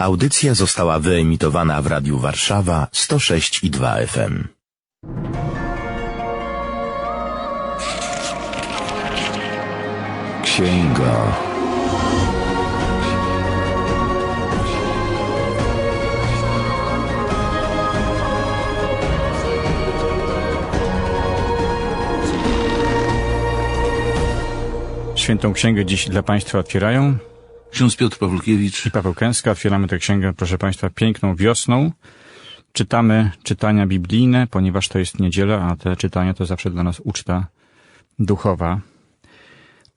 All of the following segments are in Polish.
Audycja została wyemitowana w Radiu Warszawa 106 i 2 FM. Księga. Świętą Księgę dziś dla Państwa otwierają Ksiądz Piotr Pawłkiewicz. i Paweł Kęska. Otwieramy tę księgę, proszę Państwa, piękną wiosną. Czytamy czytania biblijne, ponieważ to jest niedziela, a te czytania to zawsze dla nas uczta duchowa.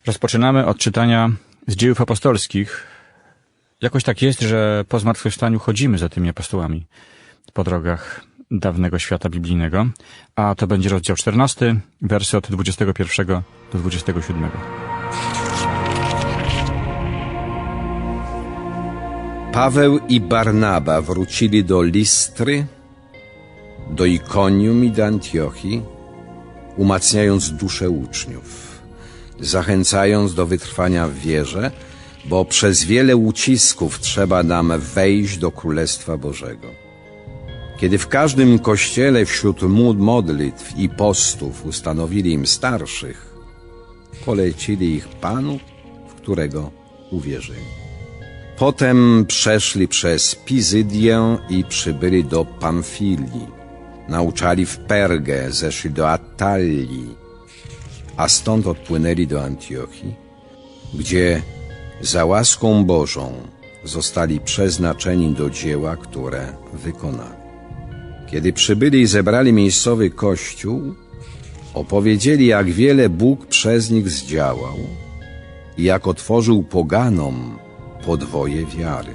Rozpoczynamy od czytania z dziejów apostolskich. Jakoś tak jest, że po zmartwychwstaniu chodzimy za tymi apostołami po drogach dawnego świata biblijnego, a to będzie rozdział 14, wersy od 21 do 27. Paweł i Barnaba wrócili do Listry, do Ikonium i do Antiochii, umacniając duszę uczniów, zachęcając do wytrwania w wierze, bo przez wiele ucisków trzeba nam wejść do Królestwa Bożego. Kiedy w każdym kościele wśród modlitw i postów ustanowili im starszych, polecili ich Panu, w którego uwierzyli. Potem przeszli przez Pizydię i przybyli do Pamfilii. Nauczali w Pergę, zeszli do Attalii, a stąd odpłynęli do Antiochii, gdzie za łaską Bożą zostali przeznaczeni do dzieła, które wykonali. Kiedy przybyli i zebrali miejscowy kościół, opowiedzieli, jak wiele Bóg przez nich zdziałał i jak otworzył poganom podwoje wiary.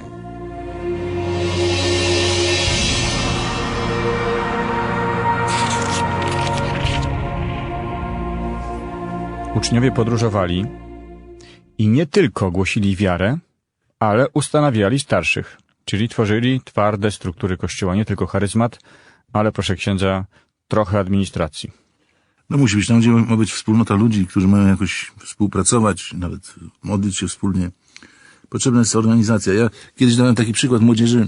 Uczniowie podróżowali i nie tylko głosili wiarę, ale ustanawiali starszych, czyli tworzyli twarde struktury kościoła, nie tylko charyzmat, ale proszę księdza, trochę administracji. No musi być tam, gdzie ma być wspólnota ludzi, którzy mają jakoś współpracować, nawet modlić się wspólnie. Potrzebna jest organizacja. Ja kiedyś dałem taki przykład młodzieży,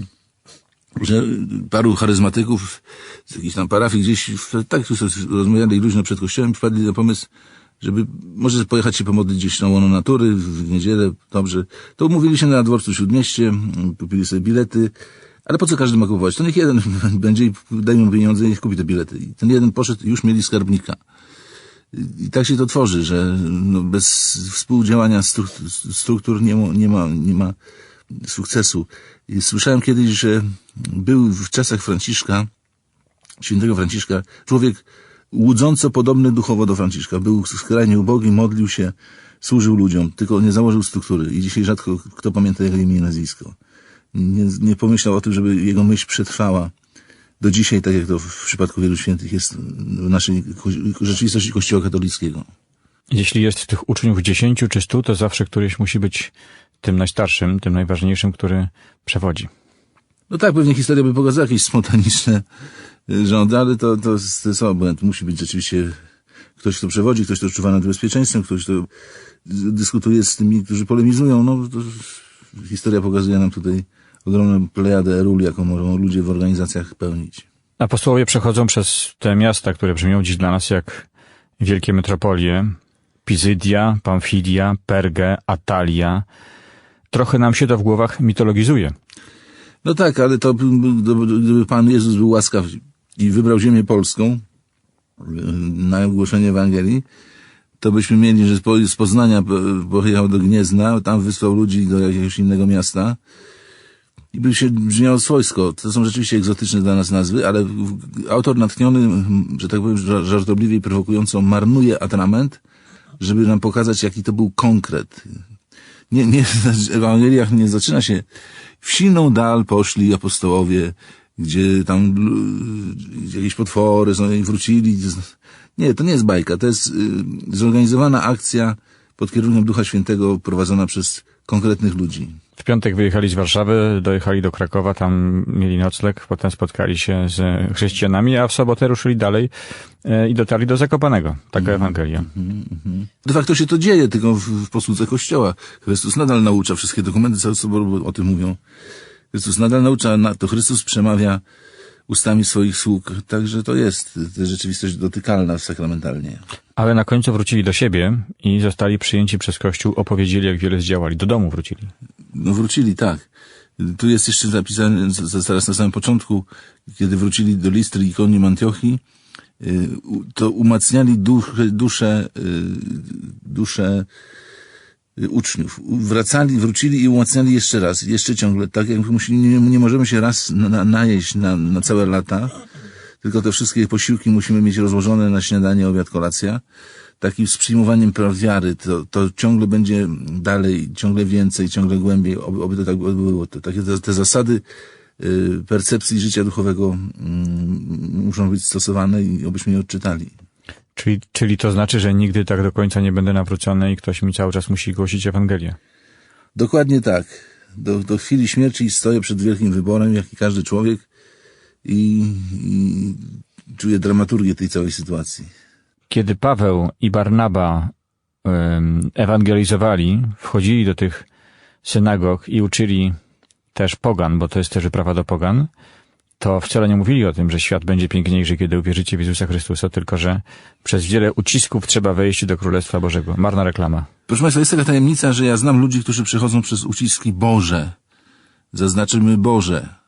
że paru charyzmatyków z jakiejś tam parafii gdzieś, tak tu rozmawiali luźno przed kościołem, wpadli na pomysł, żeby może pojechać się pomodlić gdzieś na łono natury w niedzielę, dobrze. To umówili się na dworcu Śródmieście, kupili sobie bilety, ale po co każdy ma kupować? To niech jeden będzie i daj mu pieniądze i niech kupi te bilety. I ten jeden poszedł już mieli skarbnika. I tak się to tworzy, że no bez współdziałania struktur, nie, nie, ma, nie ma sukcesu. I słyszałem kiedyś, że był w czasach Franciszka, świętego Franciszka, człowiek łudząco podobny duchowo do Franciszka. Był skrajnie ubogi, modlił się, służył ludziom, tylko nie założył struktury. I dzisiaj rzadko kto pamięta jego imię i nazwisko. Nie, nie pomyślał o tym, żeby jego myśl przetrwała do dzisiaj, tak jak to w przypadku wielu świętych jest w naszej rzeczywistości Kościoła katolickiego. Jeśli jest tych uczniów dziesięciu czy stu, to zawsze któryś musi być tym najstarszym, tym najważniejszym, który przewodzi. No tak, pewnie historia by pokazała jakieś spontaniczne y, rządy, ale to, to, to jest obłęd. Musi być rzeczywiście ktoś, kto przewodzi, ktoś, kto czuwa nad bezpieczeństwem, ktoś, kto dyskutuje z tymi, którzy polemizują. No, to historia pokazuje nam tutaj ogromną plejadę ról, jaką mogą ludzie w organizacjach pełnić. Apostołowie przechodzą przez te miasta, które brzmią dziś dla nas jak wielkie metropolie. Pizydia, Pamfilia, Pergę, Atalia. Trochę nam się to w głowach mitologizuje. No tak, ale to by- gdyby Pan Jezus był łaskaw i wybrał ziemię polską na ogłoszenie Ewangelii, to byśmy mieli, że z Po- z Poznania po- pojechał do Gniezna, tam wysłał ludzi do jakiegoś innego miasta i by się brzmiało swojsko. To są rzeczywiście egzotyczne dla nas nazwy, ale autor natchniony, mm, że tak powiem, ża- żartobliwie i prowokująco marnuje atrament, żeby nam pokazać, jaki to był konkret. Nie, nie, w Ewangeliach nie zaczyna się w silną dal poszli apostołowie, gdzie tam l- jakieś potwory są i wrócili. Nie, to nie jest bajka, to jest y, zorganizowana akcja pod kierunkiem Ducha Świętego prowadzona przez konkretnych ludzi. W piątek wyjechali z Warszawy, dojechali do Krakowa, tam mieli nocleg, potem spotkali się z chrześcijanami, a w sobotę ruszyli dalej e, i dotarli do Zakopanego. Taka Ewangelia. De facto się to dzieje, tylko w, w posłudze Kościoła. Chrystus nadal naucza, wszystkie dokumenty całe sobą o tym mówią. Chrystus nadal naucza, na- to Chrystus przemawia ustami swoich sług. Także to jest to rzeczywistość dotykalna sakramentalnie. Ale na końcu wrócili do siebie i zostali przyjęci przez Kościół, opowiedzieli, jak wiele zdziałali. Do domu wrócili. No wrócili, tak. Tu jest jeszcze zapisane, zaraz na samym początku, kiedy wrócili do Listry i Konium Antiochii, y, to umacniali duch, duszę, y, y, uczniów. Wracali, wrócili i umacniali jeszcze raz, jeszcze ciągle. Tak jak nie, nie możemy się raz na, na, najeść na, na całe lata, tylko te wszystkie posiłki musimy mieć rozłożone na śniadanie, obiad, kolacja. Takim z przyjmowaniem praw wiary, to, to ciągle będzie dalej, ciągle więcej, ciągle głębiej, oby, oby to tak było. To, takie te, te zasady y, percepcji życia duchowego mm, muszą być stosowane i obyśmy je odczytali. Czyli, czyli to znaczy, że nigdy tak do końca nie będę nawrócony i ktoś mi cały czas musi głosić Ewangelię. Dokładnie tak. Do, do chwili śmierci stoję przed wielkim wyborem, jak i każdy człowiek i, i czuję dramaturgię tej całej sytuacji. Kiedy Paweł i Barnaba ewangelizowali, wchodzili do tych synagog i uczyli też pogan, bo to jest też wyprawa do pogan, to wcale nie mówili o tym, że świat będzie piękniejszy, kiedy uwierzycie w Jezusa Chrystusa, tylko że przez wiele ucisków trzeba wejść do Królestwa Bożego. Marna reklama. Proszę Państwa, jest taka tajemnica, że ja znam ludzi, którzy przechodzą przez uciski Boże. Zaznaczymy Boże.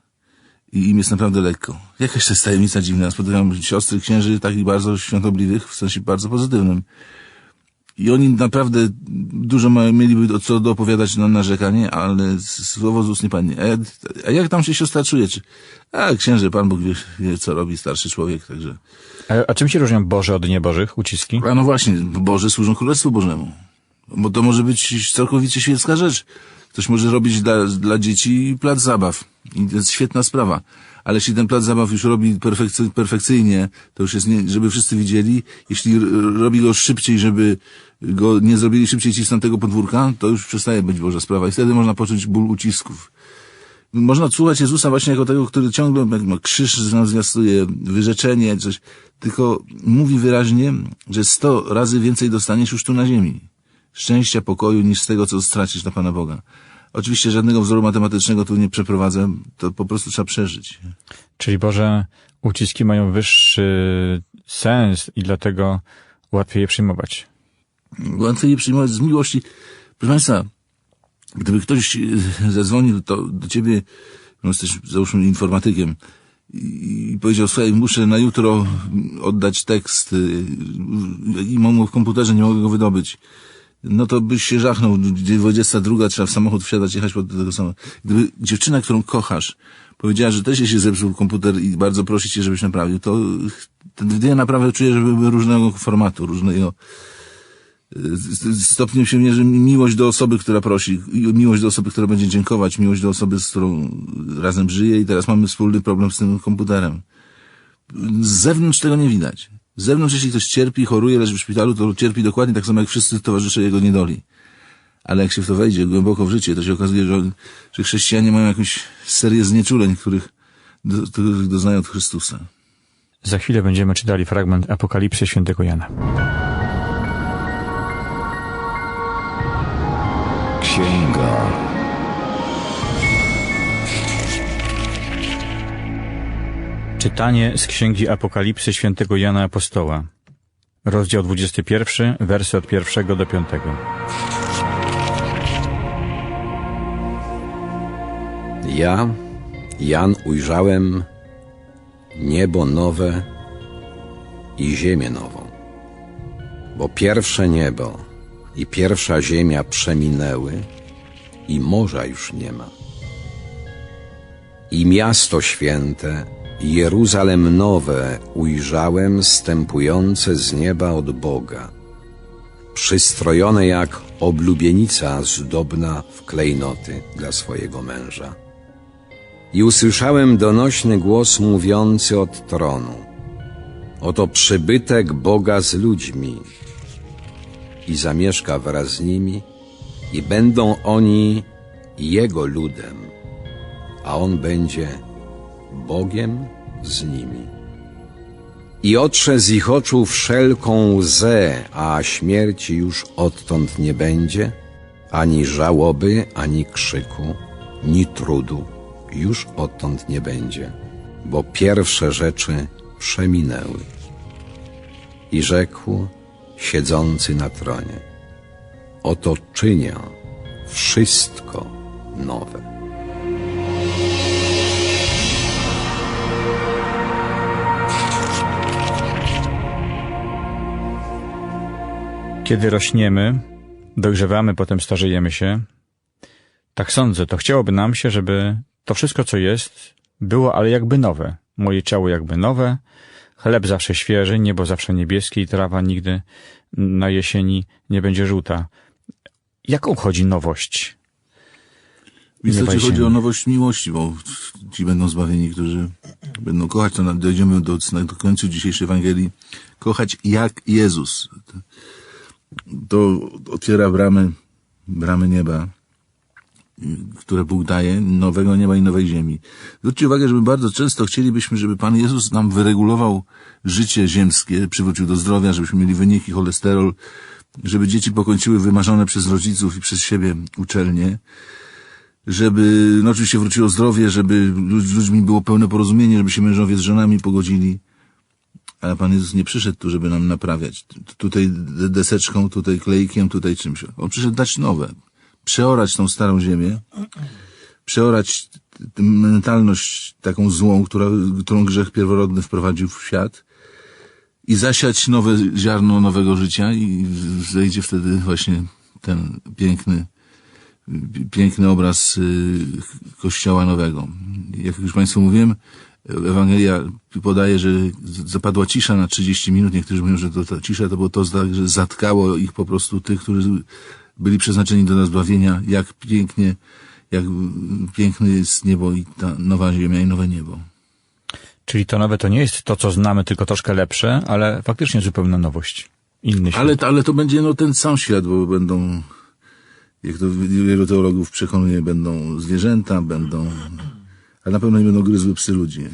I im jest naprawdę lekko. Jakaś to jest tajemnica dziwna. Spotykam siostry, księży takich bardzo świątobliwych, w sensie bardzo pozytywnym. I oni naprawdę dużo mają, mieliby co do opowiadać na narzekanie, ale słowo z ust nie padnie. A, a jak tam się siostra czuje? Czy, a księże, Pan Bóg wie, wie, co robi starszy człowiek, także... A, a czym się różnią Boże od niebożych uciski? A no właśnie, Boże służą Królestwu Bożemu. Bo to może być całkowicie świecka rzecz. Ktoś może robić dla, dla dzieci plac zabaw. I to jest świetna sprawa. Ale jeśli ten plac zabaw już robi perfekcy, perfekcyjnie, to już jest, nie, żeby wszyscy widzieli. Jeśli robi go szybciej, żeby go nie zrobili szybciej ci z tamtego podwórka, to już przestaje być Boża sprawa. I wtedy można poczuć ból ucisków. Można odsłuchać Jezusa właśnie jako tego, który ciągle ma krzyż zwiastuje, wyrzeczenie, coś. Tylko mówi wyraźnie, że sto razy więcej dostaniesz już tu na ziemi. Szczęścia, pokoju, niż z tego, co stracisz dla Pana Boga. Oczywiście żadnego wzoru matematycznego tu nie przeprowadzę, to po prostu trzeba przeżyć. Czyli Boże uciski mają wyższy sens i dlatego łatwiej je przyjmować. Łatwiej je przyjmować z miłości. Proszę Państwa, gdyby ktoś e, zadzwonił to do Ciebie, no jesteś załóżmy informatykiem, i powiedział, słuchaj, muszę na jutro oddać tekst y, i mam go w komputerze, nie mogę go wydobyć. No to byś się żachnął, gdzie 22, trzeba w samochód wsiadać, jechać pod tego samego. Gdyby dziewczyna, którą kochasz, powiedziała, że też jej się zepsuł komputer i bardzo prosi cię, żebyś naprawił, to dwie naprawy czuję, że były różnego formatu, różnego stopniem się mierzy miłość do osoby, która prosi, miłość do osoby, która będzie dziękować, miłość do osoby, z którą razem żyje i teraz mamy wspólny problem z tym komputerem. Z zewnątrz tego nie widać. Z zewnątrz, jeśli ktoś cierpi, choruje, leży w szpitalu, to cierpi dokładnie tak samo jak wszyscy towarzysze jego niedoli. Ale jak się w to wejdzie głęboko w życie, to się okazuje, że, że chrześcijanie mają jakąś serię znieczuleń, których, do, których doznają od Chrystusa. Za chwilę będziemy czytali fragment Apokalipsy świętego Jana. Księga. Czytanie z Księgi Apokalipsy świętego Jana Apostoła. Rozdział 21, wersy od pierwszego do piątego. Ja, Jan, ujrzałem niebo nowe i ziemię nową. Bo pierwsze niebo i pierwsza ziemia przeminęły i morza już nie ma. I miasto święte, Jeruzalem nowe, ujrzałem stępujące z nieba od Boga, przystrojone jak oblubienica zdobna w klejnoty dla swojego męża. I usłyszałem donośny głos mówiący od tronu. Oto przybytek Boga z ludźmi i zamieszka wraz z nimi i będą oni Jego ludem, a On będzie Bogiem z nimi. I otrze z ich oczu wszelką łzę, a śmierci już odtąd nie będzie, ani żałoby, ani krzyku, ni trudu, już odtąd nie będzie, bo pierwsze rzeczy przeminęły. I rzekł siedzący na tronie: Oto czynię wszystko nowe. Kiedy rośniemy, dojrzewamy, potem starzejemy się, tak sądzę, to chciałoby nam się, żeby to wszystko, co jest, było ale jakby nowe. Moje ciało jakby nowe, chleb zawsze świeży, niebo zawsze niebieskie i trawa nigdy na jesieni nie będzie żółta. Jaką chodzi nowość? W istocie chodzi o nowość miłości, bo ci będą zbawieni, którzy będą kochać, to dojdziemy do, do końca dzisiejszej Ewangelii, kochać jak Jezus. To otwiera bramy, bramy nieba, które Bóg daje, nowego nieba i nowej ziemi. Zwróćcie uwagę, że my bardzo często chcielibyśmy, żeby Pan Jezus nam wyregulował życie ziemskie, przywrócił do zdrowia, żebyśmy mieli wyniki, cholesterol, żeby dzieci pokończyły wymarzone przez rodziców i przez siebie uczelnie, żeby, no oczywiście wróciło zdrowie, żeby z ludźmi było pełne porozumienie, żeby się mężowie z żonami pogodzili. Ale Pan Jezus nie przyszedł tu, żeby nam naprawiać. Tutaj de- deseczką, tutaj klejkiem, tutaj czymś. On przyszedł dać nowe. Przeorać tą starą ziemię, przeorać mentalność taką złą, która, którą grzech pierworodny wprowadził w świat i zasiać nowe ziarno nowego życia i zejdzie wtedy właśnie ten piękny piękny obraz y, Kościoła Nowego. Jak już Państwu mówiłem, Ewangelia podaje, że zapadła cisza na 30 minut. Niektórzy mówią, że to ta cisza to było to, że zatkało ich po prostu tych, którzy byli przeznaczeni do nas zbawienia. Jak pięknie, jak piękne jest niebo i ta nowa ziemia i nowe niebo. Czyli to nowe to nie jest to, co znamy, tylko troszkę lepsze, ale faktycznie zupełna nowość. Inny świat. Ale, ale to będzie no, ten sam świat, bo będą, jak to wielu teologów przekonuje, będą zwierzęta, będą, ale na pewno nie będą gryzły psy ludzi.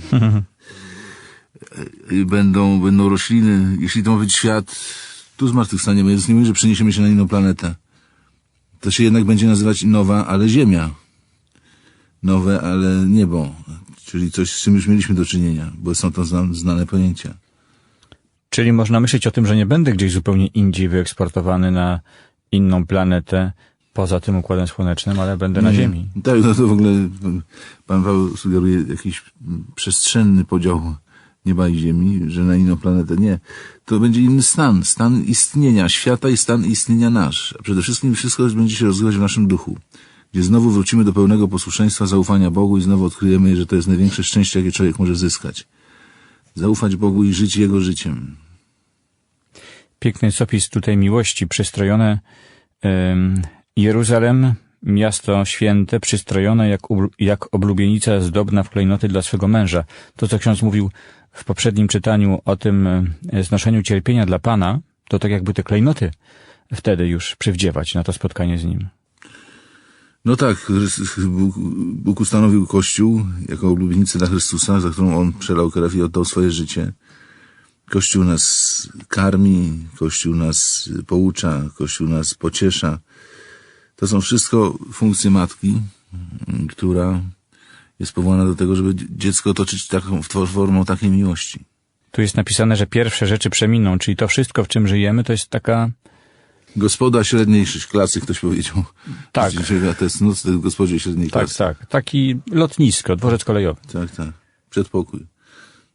Będą, będą rośliny. Jeśli to ma być świat, tu zmartwychwstaniemy. Jezus nie mówi, że przeniesiemy się na inną planetę. To się jednak będzie nazywać nowa, ale ziemia. Nowe, ale niebo. Czyli coś, z czym już mieliśmy do czynienia, bo są to zna- znane pojęcia. Czyli można myśleć o tym, że nie będę gdzieś zupełnie indziej wyeksportowany na inną planetę poza tym układem słonecznym, ale będę na. Ziemi. Tak, no to w ogóle pan Paweł sugeruje jakiś przestrzenny podział nieba i ziemi, że na inną planetę. Nie. To będzie inny stan, stan istnienia świata i stan istnienia nasz. A przede wszystkim wszystko będzie się rozgrywać w naszym duchu, gdzie znowu wrócimy do pełnego posłuszeństwa, zaufania Bogu i znowu odkryjemy, że to jest największe szczęście, jakie człowiek może zyskać. Zaufać Bogu i żyć Jego życiem. Piękny opis tutaj miłości, przystrojone Jeruzalem, miasto święte, przystrojone jak, jak oblubienica zdobna w klejnoty dla swego męża. To, co ksiądz mówił w poprzednim czytaniu o tym e, znoszeniu cierpienia dla Pana, to tak jakby te klejnoty wtedy już przywdziewać na to spotkanie z Nim. No tak, Bóg, Bóg ustanowił Kościół jako ulubienicę dla Chrystusa, za którą On przelał krew i oddał swoje życie. Kościół nas karmi, Kościół nas poucza, Kościół nas pociesza. To są wszystko funkcje matki, mm, która jest powołana do tego, żeby dziecko otoczyć taką w- formą takiej miłości. Tu jest napisane, że pierwsze rzeczy przeminą, czyli to wszystko, w czym żyjemy, to jest taka Gospoda średniej klasy, ktoś powiedział. Tak. To jest noc tej gospodzie średniej Tak, klasy. tak. Taki lotnisko, dworzec kolejowy. Tak, tak. Przedpokój.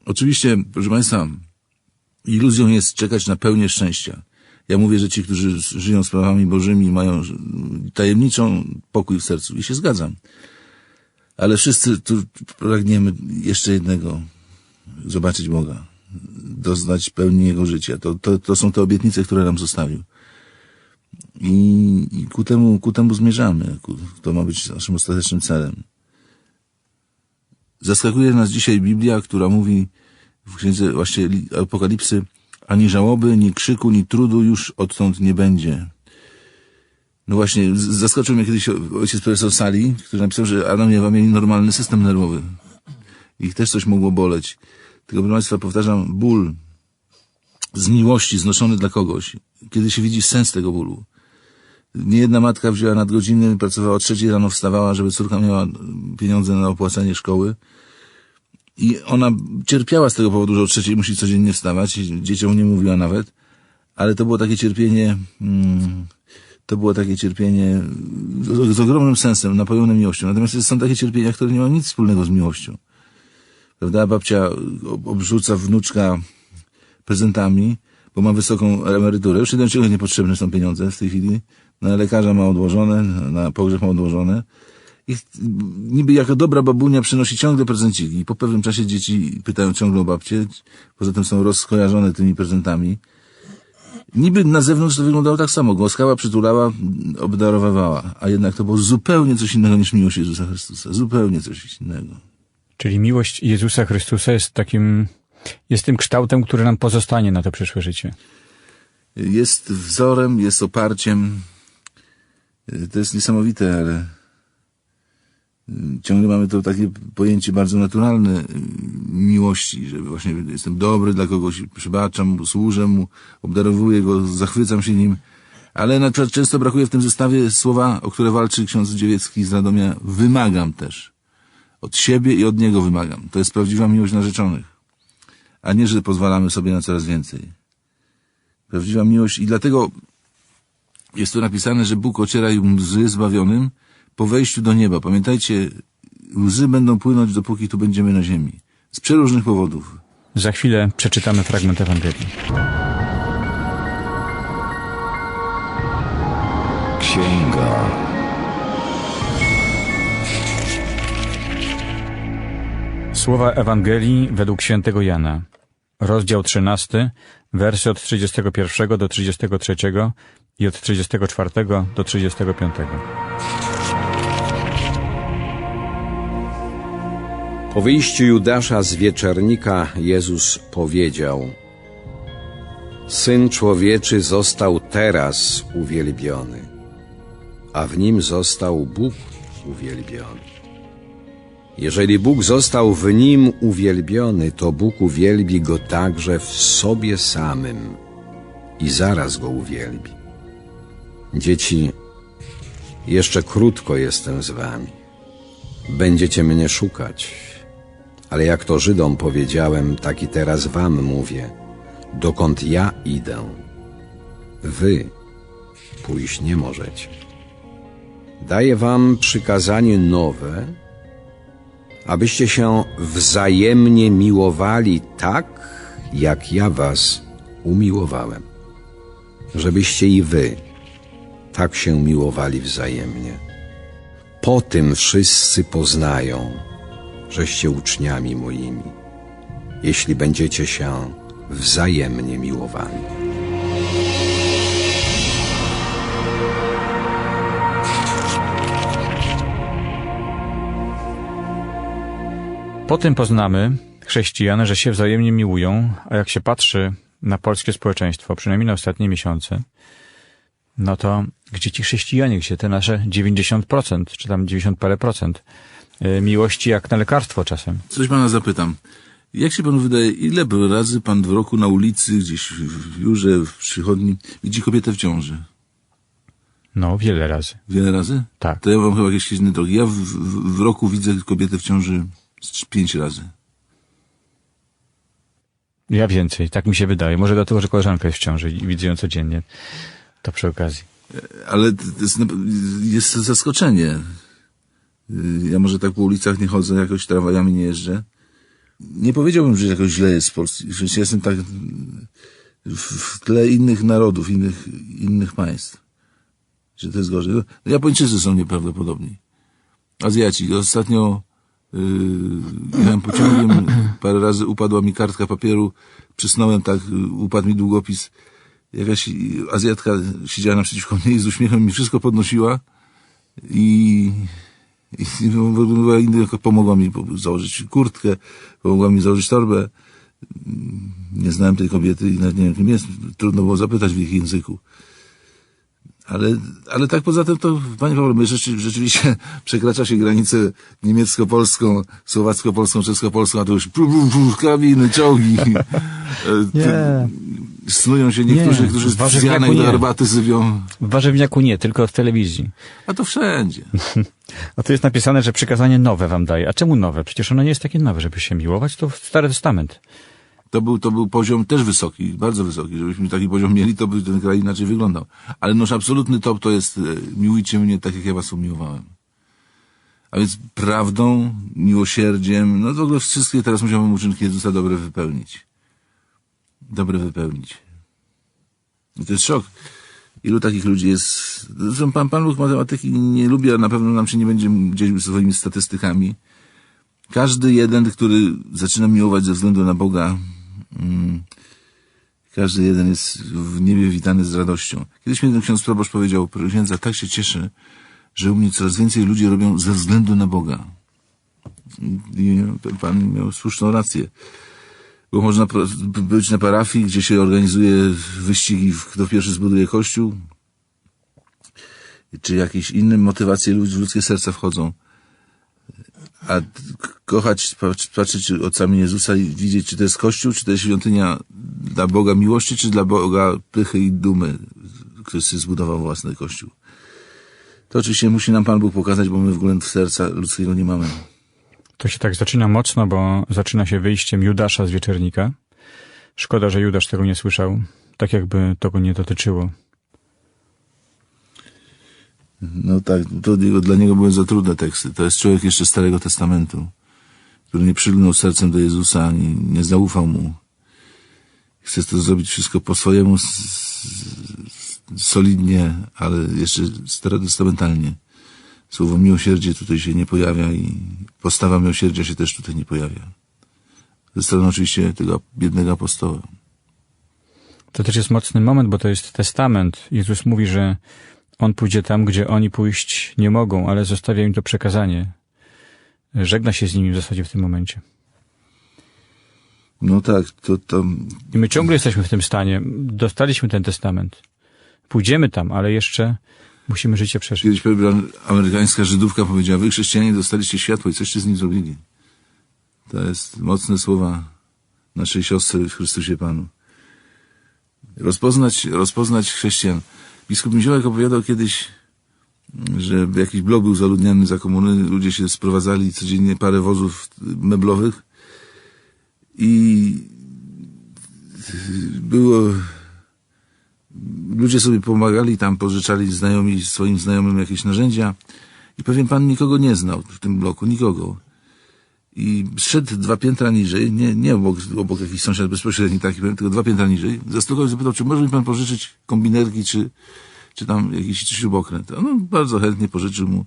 Oczywiście, proszę Państwa, iluzją jest czekać na pełnię szczęścia. Ja mówię, że ci, którzy żyją sprawami bożymi, mają tajemniczą pokój w sercu. I się zgadzam. Ale wszyscy tu pragniemy jeszcze jednego. Zobaczyć Boga. Doznać pełni Jego życia. To, to, to są te obietnice, które nam zostawił. I, i ku, temu, ku temu zmierzamy. Ku, to ma być naszym ostatecznym celem. Zaskakuje nas dzisiaj Biblia, która mówi w księdze właśnie li- Apokalipsy, ani żałoby, ni krzyku, ni trudu już odtąd nie będzie. No właśnie, zaskoczył mnie kiedyś ojciec profesor Sali, który napisał, że Adam i Ewa mieli normalny system nerwowy. Ich też coś mogło boleć. Tylko, proszę Państwa, powtarzam, ból z miłości znoszony dla kogoś, kiedy się widzi sens tego bólu, Niejedna matka wzięła nadgodziny, pracowała o trzeciej rano, wstawała, żeby córka miała pieniądze na opłacanie szkoły. I ona cierpiała z tego powodu, że o trzeciej musi codziennie wstawać. i Dzieciom nie mówiła nawet. Ale to było takie cierpienie, mm, to było takie cierpienie z, z ogromnym sensem, napełnione miłością. Natomiast są takie cierpienia, które nie mają nic wspólnego z miłością. Prawda? Babcia ob- obrzuca wnuczka prezentami, bo ma wysoką emeryturę. Już do niepotrzebne są pieniądze w tej chwili. Na lekarza ma odłożone, na pogrzeb ma odłożone. I niby jako dobra babunia przynosi ciągle prezenciki. I po pewnym czasie dzieci pytają ciągle o babcię. Poza tym są rozkojarzone tymi prezentami. Niby na zewnątrz to wyglądało tak samo. Głaskała, przytulała, obdarowywała. A jednak to było zupełnie coś innego niż miłość Jezusa Chrystusa. Zupełnie coś innego. Czyli miłość Jezusa Chrystusa jest takim, jest tym kształtem, który nam pozostanie na to przyszłe życie. Jest wzorem, jest oparciem. To jest niesamowite, ale ciągle mamy to takie pojęcie bardzo naturalne y, miłości, że właśnie jestem dobry dla kogoś, przebaczam służę mu, obdarowuję go, zachwycam się nim. Ale na przykład często brakuje w tym zestawie słowa, o które walczy ksiądz Dziewiecki z Radomia, wymagam też. Od siebie i od niego wymagam. To jest prawdziwa miłość narzeczonych. A nie, że pozwalamy sobie na coraz więcej. Prawdziwa miłość i dlatego jest tu napisane, że Bóg ociera im łzy zbawionym po wejściu do nieba. Pamiętajcie, łzy będą płynąć, dopóki tu będziemy na ziemi. Z przeróżnych powodów. Za chwilę przeczytamy fragment Ewangelii. Księga. Słowa Ewangelii według świętego Jana. Rozdział 13, wersy od 31 do 33 i od 34 do 35. Po wyjściu Judasza z wieczernika Jezus powiedział: Syn człowieczy został teraz uwielbiony, a w nim został Bóg uwielbiony. Jeżeli Bóg został w nim uwielbiony, to Bóg uwielbi go także w sobie samym i zaraz go uwielbi. Dzieci, jeszcze krótko jestem z wami. Będziecie mnie szukać, ale jak to Żydom powiedziałem, tak i teraz wam mówię, dokąd ja idę, wy pójść nie możecie. Daję wam przykazanie nowe, abyście się wzajemnie miłowali tak, jak ja was umiłowałem, żebyście i wy tak się miłowali wzajemnie. Po tym wszyscy poznają, żeście uczniami moimi, jeśli będziecie się wzajemnie miłowali. Po tym poznamy chrześcijan, że się wzajemnie miłują, a jak się patrzy na polskie społeczeństwo, przynajmniej na ostatnie miesiące, no to gdzie ci chrześcijanie, gdzie te nasze 90%, czy tam 90 parę procent miłości jak na lekarstwo czasem. Coś pana zapytam. Jak się panu wydaje, ile razy pan w roku na ulicy, gdzieś w biurze, w przychodni, widzi kobietę w ciąży? No, wiele razy. Wiele razy? Tak. To ja mam chyba jakieś inne drogi. Ja w, w, w roku widzę kobietę w ciąży pięć razy. Ja więcej, tak mi się wydaje. Może dlatego, że koleżanka jest w ciąży i widzę ją codziennie. To przy okazji. Ale to jest, jest zaskoczenie. Y, Ja może tak po ulicach nie chodzę, jakoś tramwajami nie jeżdżę. Nie powiedziałbym, że jakoś źle jest w Polsce. Ja jestem tak w, tle innych narodów, innych, innych państw. Że to jest gorzej. No, Japończycy są nieprawdopodobni. Azjaci. Ostatnio yy, jechałem pociągiem, parę razy upadła mi kartka papieru, przysnąłem tak, upadł mi długopis. Jakaś Azjatka siedziała naprzeciwko mnie i z uśmiechem mi wszystko podnosiła i, i była inna, pomogła mi założyć kurtkę, pomogła mi założyć torbę. Nie znałem tej kobiety i nawet nie wiem kim jest. Trudno było zapytać w ich języku. Ale, ale tak poza tym to, panie Pawle, my rzeczy, rzeczywiście przekracza się granicę niemiecko-polską, słowacko-polską, czesko-polską, a to już pru, pru, pru, kabiny, czołgi. E, Nie. Snują się niektórzy, Nie, którzy zjanek do herbaty sypią. W warzywniaku nie, tylko w telewizji. A to wszędzie. A tu jest napisane, że przykazanie nowe wam daje. A czemu nowe? Przecież ono nie jest takie nowe, żeby się miłować. To Stary Testament. To był, to był poziom też wysoki, bardzo wysoki. Żebyśmy taki poziom mieli, to by ten kraj inaczej wyglądał. Ale nasz absolutny top to jest e, miłujcie mnie tak, jak ja was umiłowałem. A więc prawdą, miłosierdziem, no w ogóle wszystkie teraz musiałbym uczynki Jezusa dobre wypełnić. Dobre wypełnić. I to jest szok. Ilu takich ludzi jest... Zresztą Pan, Pan Bóg matematyki nie lubi, a na pewno nam się nie będzie dzielił swoimi statystykami. Każdy jeden, który zaczyna miłować ze względu na Boga, mm, każdy jeden jest w niebie witany z radością. Kiedyś mi jeden ksiądz proboszcz powiedział, księdza, tak się cieszę, że u mnie coraz więcej ludzi robią ze względu na Boga. I pan miał słuszną rację. Bo można być na parafii, gdzie się organizuje wyścigi, w- kto pierwszy zbuduje kościół, czy jakieś inne motywacje w ludzkie serca wchodzą. A kochać, patrz- patrzeć oczami Jezusa i widzieć, czy to jest Kościół, czy to jest świątynia dla Boga miłości, czy dla Boga pychy i dumy, który sobie zbudował własny Kościół. To oczywiście musi nam Pan Bóg pokazać, bo my w ogóle serca ludzkiego nie mamy. To się tak zaczyna mocno, bo zaczyna się wyjściem Judasza z wieczernika. Szkoda, że Judasz tego nie słyszał. Tak jakby to go nie dotyczyło. No tak, to dla niego były za trudne teksty. To jest człowiek jeszcze Starego Testamentu, który nie przylgnął sercem do Jezusa, ani nie zaufał mu. Chce to zrobić wszystko po swojemu, solidnie, ale jeszcze starotestamentalnie. Słowo miłosierdzie tutaj się nie pojawia i postawa miłosierdzia się też tutaj nie pojawia. Ze strony oczywiście tego biednego apostoła. To też jest mocny moment, bo to jest testament. Jezus mówi, że On pójdzie tam, gdzie oni pójść nie mogą, ale zostawia im to przekazanie. Żegna się z nimi w zasadzie w tym momencie. No tak, to tam I my ciągle jesteśmy w tym stanie. Dostaliśmy ten testament. Pójdziemy tam, ale jeszcze musimy życie przeżyć. Kiedyś amerykańska Żydówka powiedziała, wy chrześcijanie dostaliście światło i coście z nim zrobili. To jest mocne słowa naszej siostry w Chrystusie Panu. Rozpoznać, rozpoznać chrześcijan. Biskup Miziołek opowiadał kiedyś, że jakiś blok był zaludniany za komuny, ludzie się sprowadzali codziennie parę wozów meblowych i było ludzie sobie pomagali tam, pożyczali znajomi swoim znajomym jakieś narzędzia i pewien pan nikogo nie znał w tym bloku, nikogo. I szedł dwa piętra niżej, nie, nie obok, obok jakiś sąsiad bezpośredni taki, tylko dwa piętra niżej, zastukał i zapytał, czy może mi pan pożyczyć kombinerki, czy, czy tam jakiś śrubokręt. A No, bardzo chętnie pożyczył mu.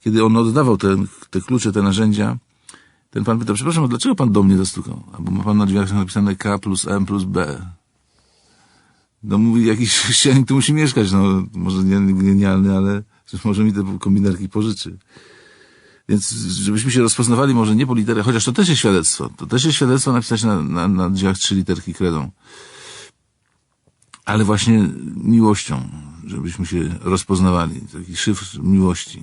Kiedy on oddawał te, te klucze, te narzędzia, ten pan pytał, przepraszam, dlaczego pan do mnie zastukał? Albo ma pan na drzwiach napisane K plus M plus B. No mówi, jakiś chrześcijanin tu musi mieszkać, no może nie genialny, ale może mi te kombinerki pożyczy. Więc żebyśmy się rozpoznawali może nie po literach, chociaż to też jest świadectwo. To też jest świadectwo napisać na, na, na drzwiach trzy literki kredą. Ale właśnie miłością, żebyśmy się rozpoznawali. Taki szyfr miłości.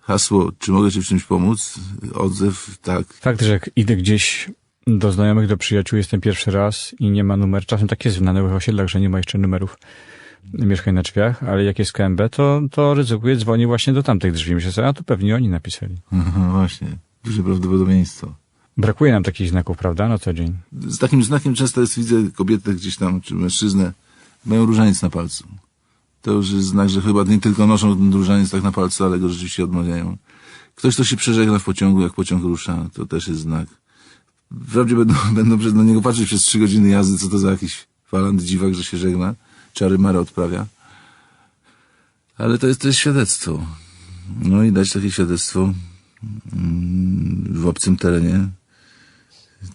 Hasło, czy mogę ci w czymś pomóc? Odzew, tak. Fakt, że jak idę gdzieś do znajomych, do przyjaciół, jestem pierwszy raz i nie ma numer. Czasem tak jest w nanowych osiedlach, że nie ma jeszcze numerów mieszkań na drzwiach, ale jak jest KMB, to, to ryzykuję, dzwonię właśnie do tamtych drzwi. Myślę sobie, a to pewnie oni napisali. Aha, właśnie. Duże prawdopodobieństwo. Brakuje nam takich znaków, prawda, na co dzień. z takim znakiem często jest, widzę kobietę gdzieś tam, czy mężczyznę, mają różaniec na palcu. To już jest znak, że chyba nie tylko noszą różaniec tak na palcu, ale go rzeczywiście odmawiają. Ktoś, kto się przeżegna w pociągu, jak pociąg rusza, to też jest znak. Wprawdzie będą, będą przez- na niego patrzeć przez trzy godziny jazdy, co to za jakiś falant dziwak, że się żegna, czary mary odprawia. Ale to jest, to jest świadectwo. No i dać takie świadectwo mm, w obcym terenie,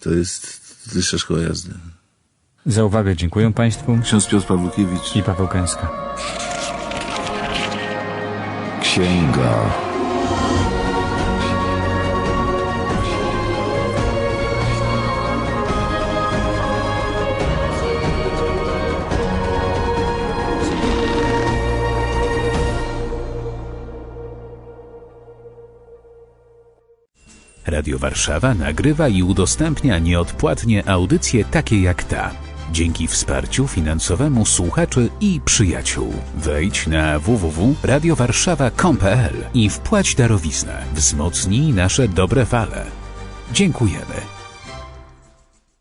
to jest wyższa szkoła jazdy. Za uwagę dziękuję Państwu Ksiądz Piotr Pawlukiewicz. i Paweł Kęska. Księga. Radio Warszawa nagrywa i udostępnia nieodpłatnie audycje takie jak ta. dzięki wsparciu finansowemu słuchaczy i przyjaciół. Wejdź na www.radiowarszawa.com.pl i wpłać darowiznę. Wzmocnij nasze dobre fale. Dziękujemy.